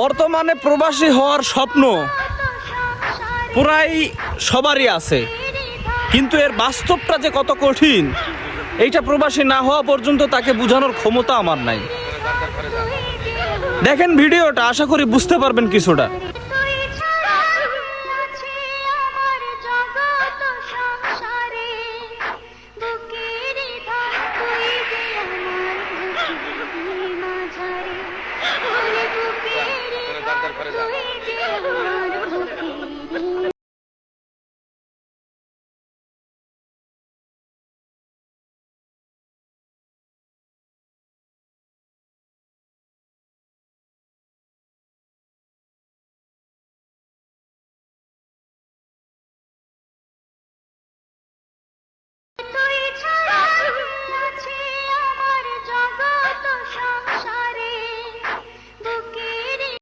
বর্তমানে প্রবাসী হওয়ার স্বপ্ন প্রায় সবারই আছে। কিন্তু এর বাস্তবটা যে কত কঠিন, এইটা প্রবাসী না হওয়া পর্যন্ত তাকে বোঝানোর ক্ষমতা আমার নাই। দেখেন ভিডিওটা, আশা করি বুঝতে পারবেন কিছুটা।